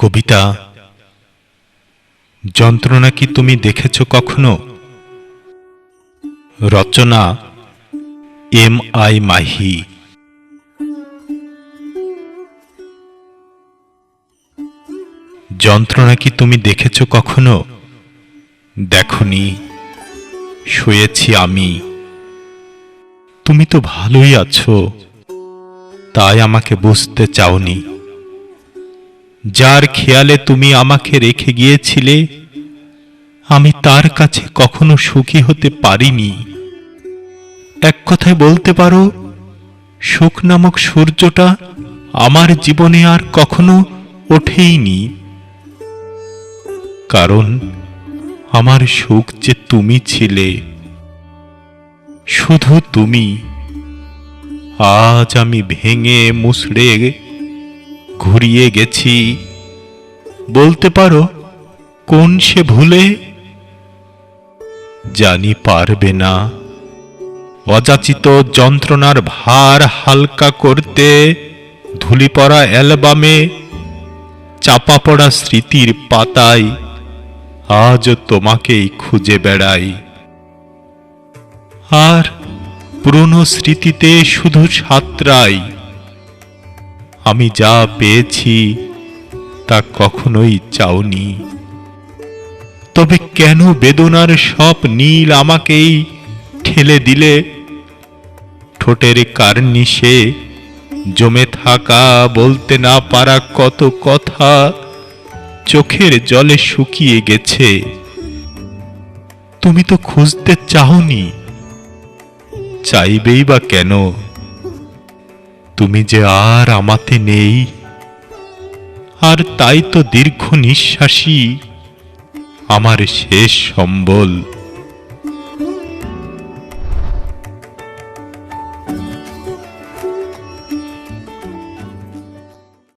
কবিতা। যন্ত্রণা কি তুমি দেখেছ কখনো? Rachana M I Mahi. যন্ত্রণা কি তুমি দেখেছ কখনো? দেখনি, শুয়েছি আমি। তুমি তো ভালোই আছো, তাই আমাকে বুঝতে চাওনি। যার খেয়ালে তুমি আমাকে রেখে গিয়েছিলে, আমি তার কাছে কখনো সুখী হতে পারিনি। এক কথায় বলতে পারো, সুখ নামক সূর্যটা আমার জীবনে আর কখনো ওঠেইনি। কারণ আমার সুখ যে তুমি ছিলে, শুধু তুমি। আজ আমি ভেঙে মুসড়ে ঘুরিয়ে গেছি। বলতে পারো, কোন সে ভুলে? জানি পারবে না। অযাচিত যন্ত্রণার ভার হালকা করতে ধুলি পড়া অ্যালবামে চাপা পড়া স্মৃতির পাতায় আজ তোমাকেই খুঁজে বেড়াই। আর পুরনো স্মৃতিতে শুধু সাতরাই। আমি যা পেয়েছি তা কখনোই চাওনি। তবে কেন বেদনার সব নীল আমাকেই ঠেলে দিলে? ঠোঁটের কার্নিশে জমে থাকা বলতে না পারা কত কথা চোখের জলে শুকিয়ে গেছে। তুমি তো খুঁজতে চাওনি। চাইবেই বা কেন? তুমি যে আর আমাতে নেই আর তাই তো দীর্ঘ নিঃশ্বাসী আমার শেষ সম্বল।